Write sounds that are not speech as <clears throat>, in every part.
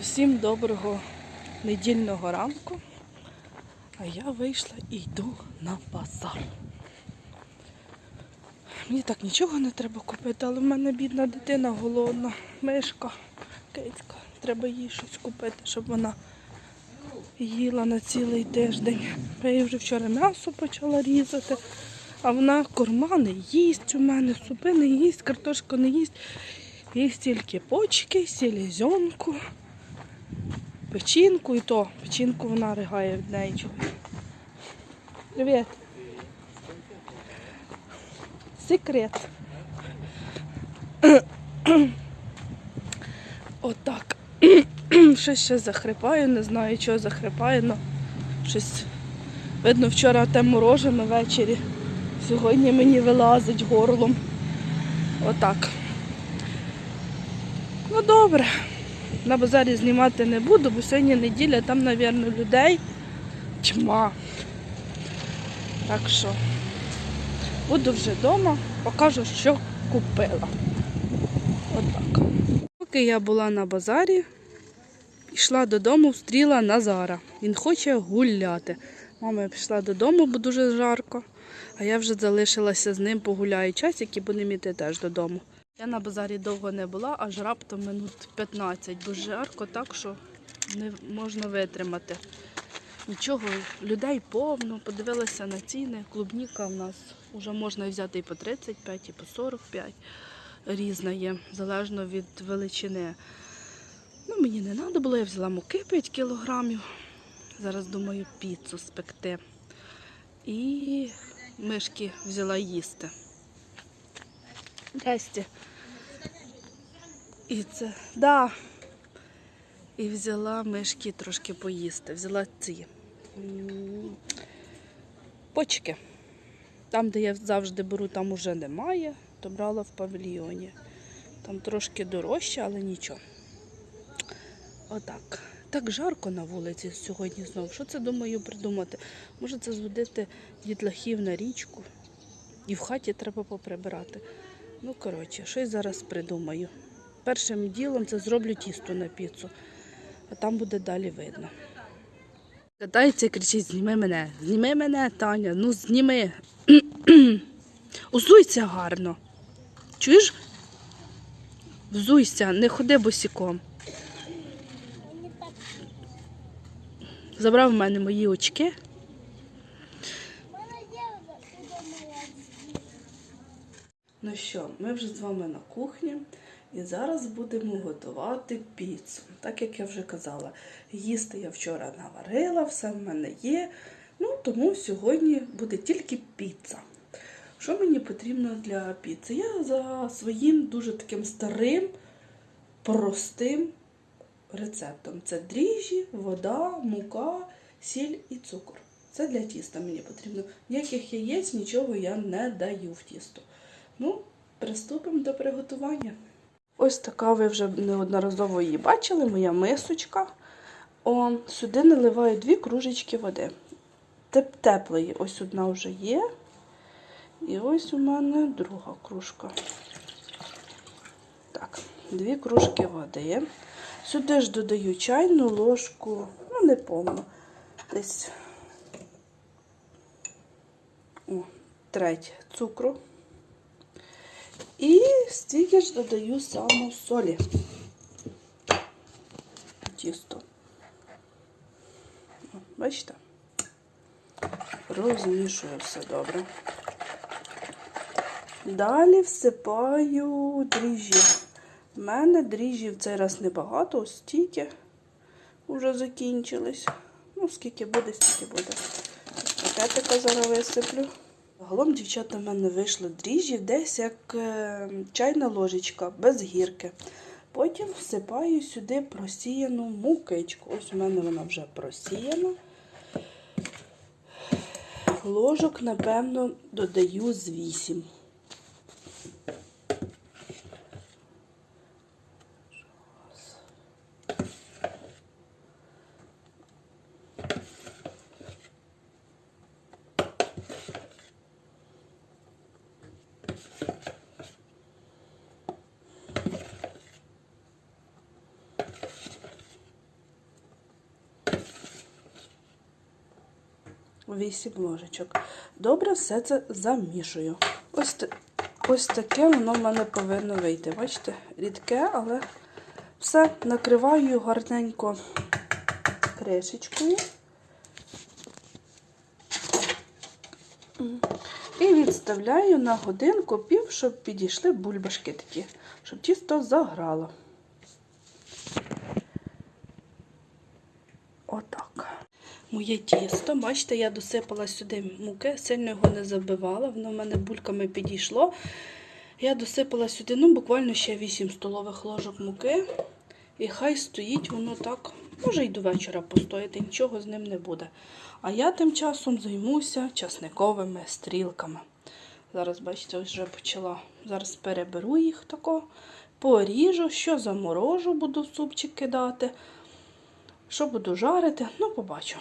Усім доброго недільного ранку. А я вийшла і йду на базар. Мені так нічого не треба купити, але в мене бідна дитина голодна, мишка, кицька. Треба їй щось купити, щоб вона їла на цілий тиждень. Я їй вже вчора м'ясо почала різати, а вона корма не їсть у мене, супи не їсть, картошку не їсть. Їсть тільки почки, селезенку, печінку і то. Печінку вона ригає від неї. Привіт. Секрет. Отак. Щось ще захрипаю, не знаю, чого захрипаю, але щось. Видно, вчора те морожене ввечері. Сьогодні мені вилазить горлом. Отак. Ну добре. На базарі знімати не буду, бо сьогодні неділя, там, мабуть, людей тьма. Так що буду вже вдома, покажу, що купила. Отак. Поки я була на базарі, йшла додому, встріла Назара. Він хоче гуляти. Мама пішла додому, бо дуже жарко, а я вже залишилася з ним, погуляю часик і будемо йти теж додому. Я на базарі довго не була, аж раптом минут 15, бо жарко так, що не можна витримати. Нічого, людей повно, подивилася на ціни. Клубніка в нас вже можна взяти і по 35, і по 45. Різна є, залежно від величини. Ну, мені не треба було, я взяла муки 5 кілограмів. Зараз думаю піцу спекти. І мишки взяла їсти. Десті. І це, да. І взяла мишки трошки поїсти. Взяла ці почки. Там, де я завжди беру, там уже немає, то брала в павільйоні. Там трошки дорожче, але нічого. Отак. Так жарко на вулиці сьогодні знову. Що це думаю придумати? Може це зводити дітлахів на річку. І в хаті треба поприбирати. Ну, коротше, щось зараз придумаю. Першим ділом це зроблю тісто на піцу, а там буде далі видно. Катається і кричить, зніми мене, зніми мене, Таня, ну зніми. <clears throat> Узуйся гарно. Чуєш? Взуйся, не ходи босиком. Забрав в мене мої очки. Ну що, ми вже з вами на кухні і зараз будемо готувати піцу. Так як я вже казала, їсти я вчора наварила, все в мене є. Ну, тому сьогодні буде тільки піца. Що мені потрібно для піци? Я за своїм дуже таким старим, простим рецептом. Це дріжджі, вода, мука, сіль і цукор. Це для тіста мені потрібно. Ніяких яєць, нічого я не даю в тісто. Ну, приступимо до приготування. Ось така ви вже неодноразово її бачили, моя мисочка. О, сюди наливаю дві кружечки води. Теп теплої, ось одна вже є. І ось у мене друга кружка. Так, дві кружки води. Сюди ж додаю чайну ложку, ну, не повну, десь о, треть цукру. І стільки ж додаю саму солі. Тісто. Бачите? Розмішую все добре. Далі всипаю дріжджі. У мене дріжджі в цей раз небагато, стільки вже закінчились. Ну, скільки буде, стільки буде. Пакетика зараз висиплю. Загалом, дівчата, в мене вийшло дріжджів десь як е, чайна ложечка, без гірки. Потім всипаю сюди просіяну мукичку. Ось у мене вона вже просіяна. Ложок, напевно, додаю з 8. 8 ложечок. Добре все це замішую. Ось, ось таке воно в мене повинно вийти. Бачите, рідке, але все накриваю гарненько кришечкою. І відставляю на годинку пів, щоб підійшли бульбашки такі, щоб тісто заграло. Отак. Моє тісто, бачите, я досипала сюди муки, сильно його не забивала, воно в мене бульками підійшло. Я досипала сюди ну, буквально ще 8 столових ложок муки. І хай стоїть воно так, може й до вечора постояти, нічого з ним не буде. А я тим часом займуся часниковими стрілками. Зараз, бачите, вже почала. Зараз переберу їх тако, поріжу, що заморожу, буду в супчик кидати. Що буду жарити, ну побачу.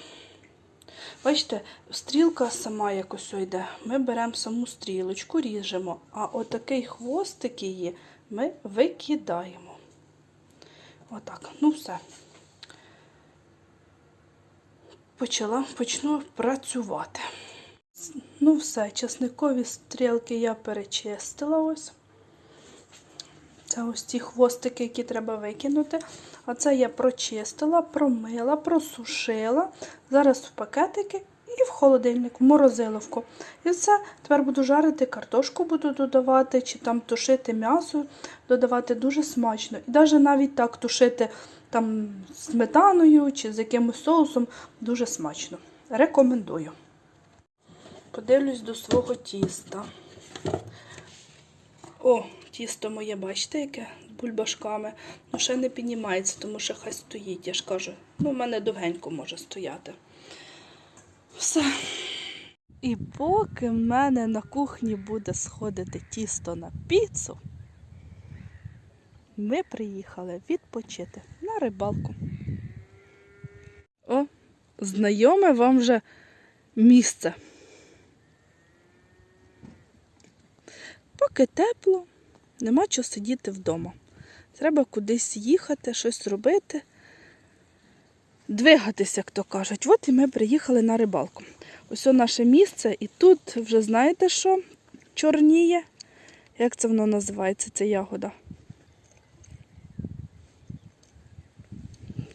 Бачите, стрілка сама якось йде. Ми беремо саму стрілочку, ріжемо, а отакий хвостик її ми викидаємо. Отак, ну все. Почала, почну працювати. Ну все, часникові стрілки я перечистила ось. Це ось ті хвостики, які треба викинути. А це я прочистила, промила, просушила. Зараз в пакетики і в холодильник, в морозиловку. І все. Тепер буду жарити, картошку буду додавати, чи там тушити м'ясо, додавати дуже смачно. І навіть навіть так тушити там сметаною чи з якимось соусом дуже смачно. Рекомендую. Подивлюсь до свого тіста. О, тісто моє, бачите, яке бульбашками. Ну, ще не піднімається, тому що хай стоїть, я ж кажу. Ну, в мене довгенько може стояти. Все. І поки в мене на кухні буде сходити тісто на піцу, ми приїхали відпочити на рибалку. О, знайоме вам вже місце. Поки тепло, нема чого сидіти вдома. Треба кудись їхати, щось робити, двигатися, як то кажуть. От і ми приїхали на рибалку. Ось о наше місце, і тут вже знаєте що? Чорніє. Як це воно називається, ця ягода?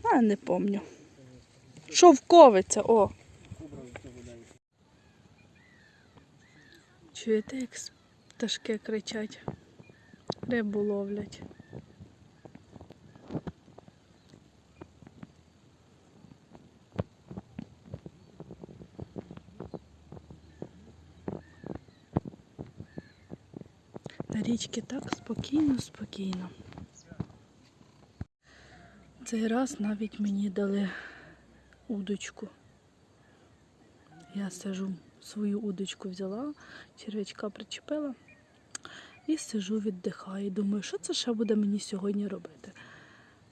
А, не помню. Шовковиця, о. Чуєте, як пташки кричать, рибу ловлять. Річці так спокійно, спокійно. Цей раз навіть мені дали удочку. Я сижу, свою удочку взяла, черв'ячка причепила і сижу, віддихаю. Думаю, що це ще буде мені сьогодні робити.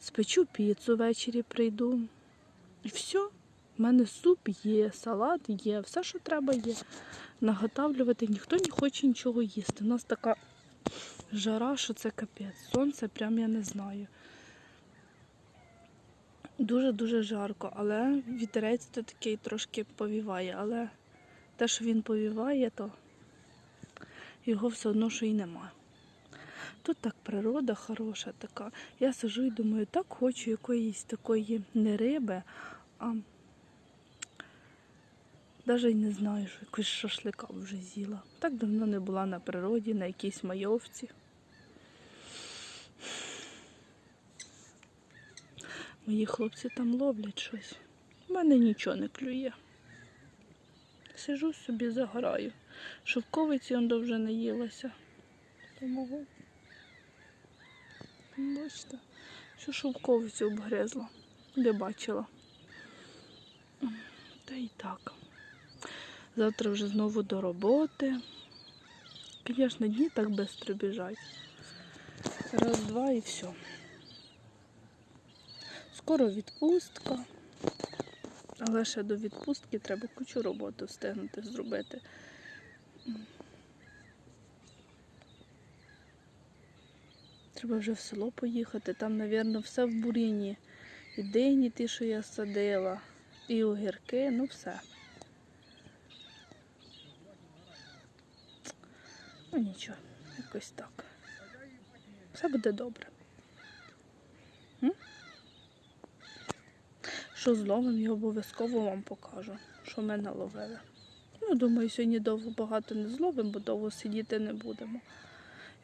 Спечу піцу ввечері прийду. І все. У мене суп є, салат є, все, що треба є. Наготавлювати ніхто не хоче нічого їсти. У нас така жара, що це капець. Сонце прям я не знаю. Дуже-дуже жарко, але вітерець то такий трошки повіває, але те, що він повіває, то його все одно, що і немає. Тут так природа хороша така. Я сижу і думаю, так хочу якоїсь такої не риби, а навіть не знаю, що якусь шашлика вже з'їла. Так давно не була на природі, на якійсь майовці. Мої хлопці там ловлять щось. У мене нічого не клює. Сижу собі, загораю. Шовковиці он вже не їлася. Тому бачите, що шовковицю обгризла. Не бачила. Та й так. Завтра вже знову до роботи. Звісно, дні так швидко біжать. Раз, два і все. Скоро відпустка. Але ще до відпустки треба кучу роботи встигнути зробити. Треба вже в село поїхати. Там, мабуть, все в буріні. І дині ті, що я садила, і огірки, ну все. Ну нічого, якось так. Все буде добре. Що зловим, я обов'язково вам покажу, що ми наловили. Ну, думаю, сьогодні довго багато не зловимо, бо довго сидіти не будемо.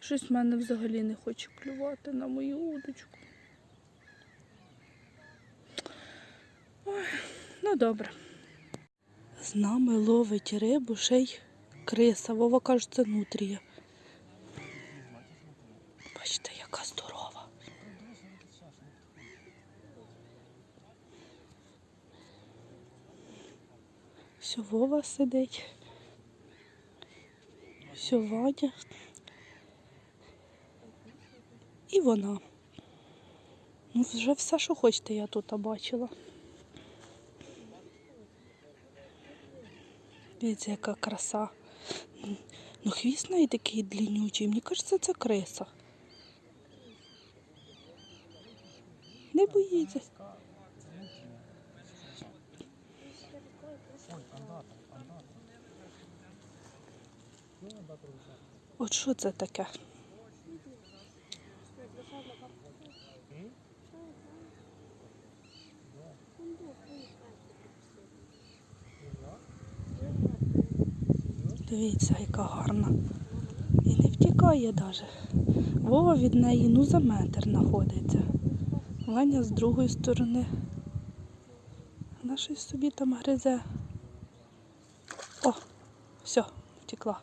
Щось в мене взагалі не хоче клювати на мою удочку. Ой, ну добре. З нами ловить рибу ще й криса. Вова каже, це нутрія. Бачите, яка здорова. Все, Вова сидить. Все, Вадя. І вона. Ну, вже все, що хочете, я тут бачила. Дивіться, яка краса. Ну, хвіст неї такий длиннючий. Мені кажеться, це криса. Не боїться. От що це таке? Дивіться, яка гарна. І не втікає навіть. Вова від неї ну за метр знаходиться. Ваня з другої сторони. Вона щось собі там гризе. О, все, втекла.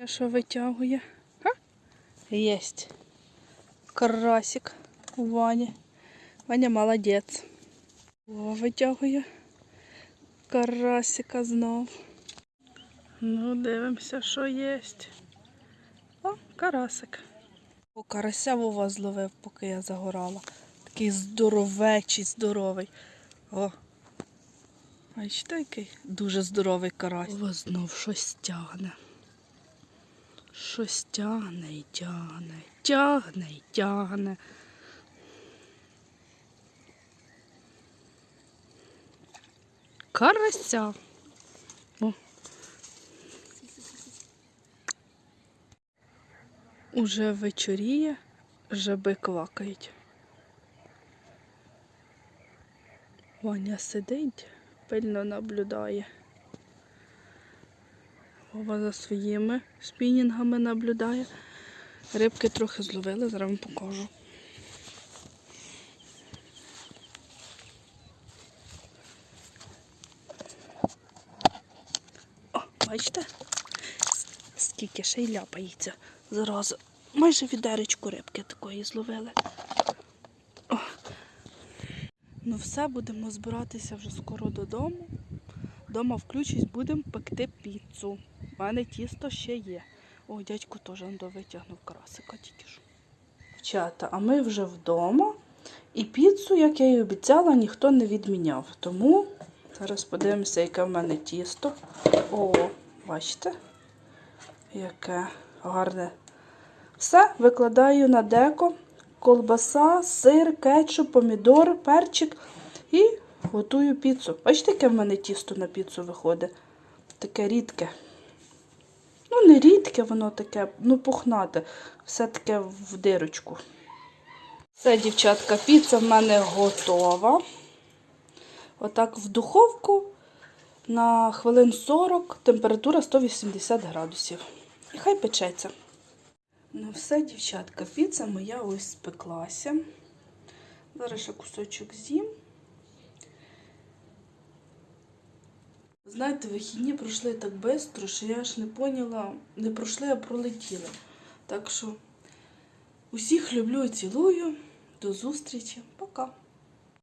Я що витягує? А? Єсть. Карасик у Вані. Ваня молодець. О, витягує. Карасика знов. Ну, дивимося, що є. О, карасик. О, карася Вова зловив, поки я загорала. Такий здоровечий, здоровий. О. Бачите, який дуже здоровий карась. Вова знов щось тягне. Щось тягне і тягне, тягне і тягне. Карася. О. Уже вечоріє, жаби квакають. Ваня сидить, пильно наблюдає. Вова за своїми спінінгами наблюдає. Рибки трохи зловили, зараз вам покажу. О, бачите? Скільки ще й ляпається зразу. Майже відеречку рибки такої зловили. О. Ну все, будемо збиратися вже скоро додому. Дома включусь, будемо пекти піцу. У мене тісто ще є. О, дядько теж он витягнув карасика тільки що. Дівчата, а ми вже вдома. І піцу, як я і обіцяла, ніхто не відміняв. Тому зараз подивимося, яке в мене тісто. О, бачите, яке гарне. Все, викладаю на деко. Колбаса, сир, кетчуп, помідор, перчик і готую піцу. Бачите, яке в мене тісто на піцу виходить? Таке рідке. Ну, не рідке, воно таке, ну, пухнате. Все таке в дирочку. Все, дівчатка, піца в мене готова. Отак в духовку на хвилин 40, температура 180 градусів. І хай печеться. Ну все, дівчатка, піца моя ось спеклася. Зараз ще кусочок з'їм. Знаєте, вихідні пройшли так швидко, що я аж не поняла, не пройшли, а пролетіли. Так що усіх люблю і цілую. До зустрічі. Пока.